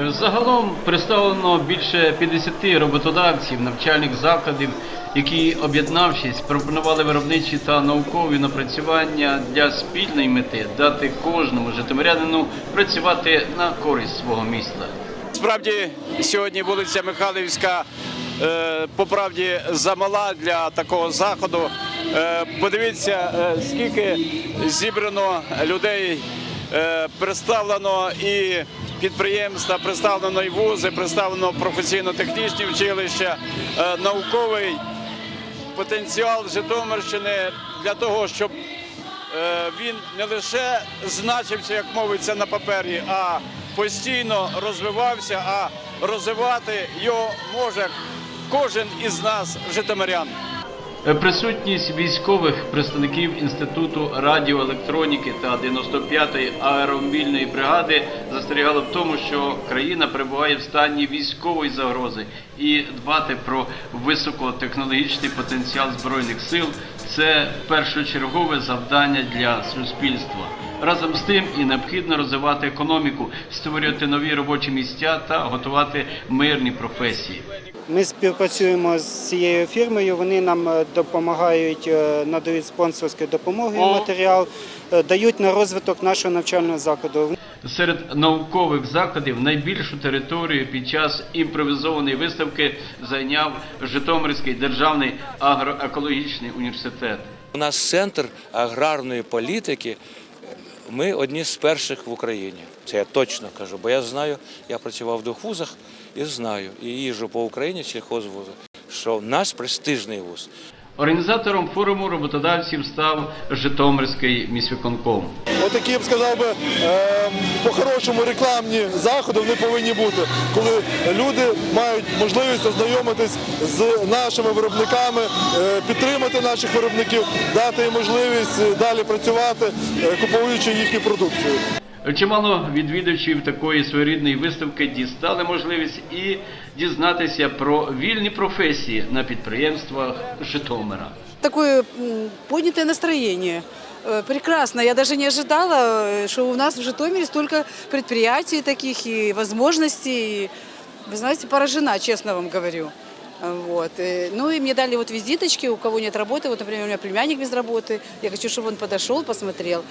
Е, Загалом представлено більше 50 роботодавців, навчальних закладів, які, об'єднавшись, пропонували виробничі та наукові напрацювання для спільної мети дати кожному житомирянину працювати на користь свого міста. Справді сьогодні вулиця Михайлівська е, по правді замала для такого заходу. Е, Подивіться, скільки зібрано людей, представлено і підприємства, представлено і вузи, представлено професійно-технічні училища, е, науковий потенціал Житомирщини для того, щоб е, він не лише значився, як мовиться на папері, а постійно розвивався, а розвивати його може кожен із нас, житомирян. Е, Присутність військових представників Інституту радіоелектроніки та 95-ї аеромобільної бригади застерігала в тому, що країна перебуває в стані військової загрози, і дбати про високотехнологічний потенціал збройних сил це першочергове завдання для суспільства. Разом з тим і необхідно розвивати економіку, створювати нові робочі місця та готувати мирні професії. Ми співпрацюємо з цією фірмою. Вони нам е, допомагають, е, надають спонсорську допомогу і матеріал, е, дають на розвиток нашого навчального закладу. Серед наукових закладів найбільшу територію під час імпровізованої виставки зайняв Житомирський державний агроекологічний університет. У нас центр аграрної політики. Ми одні з перших в Україні. Це я точно кажу, бо я знаю, я працював в двох вузах і знаю, і їжджу по Україні сільхозвузах, що наш престижний вуз. Організатором форуму роботодавців став Житомирський міськвиконком. Отакі, я б сказав би, е, по-хорошому рекламні заходи вони повинні бути, коли люди мають можливість ознайомитись з нашими виробниками, е, підтримати наших виробників, дати їм можливість е, далі працювати, е, купуючи їхню продукцію. Чимало відвідувачів такої своєрідної виставки дістали можливість і дізнатися про вільні професії на підприємствах Житомира. такое поднятое настроение. Э, Прекрасно. Я даже не ожидала, э, что у нас в Житомире столько предприятий таких и возможностей. И, Вы знаете, поражена, честно вам говорю. Э, Вот. э, Ну и мне дали вот визиточки, у кого нет работы. Вот, например, у меня племянник без работы. Я хочу, чтобы он подошел, посмотрел.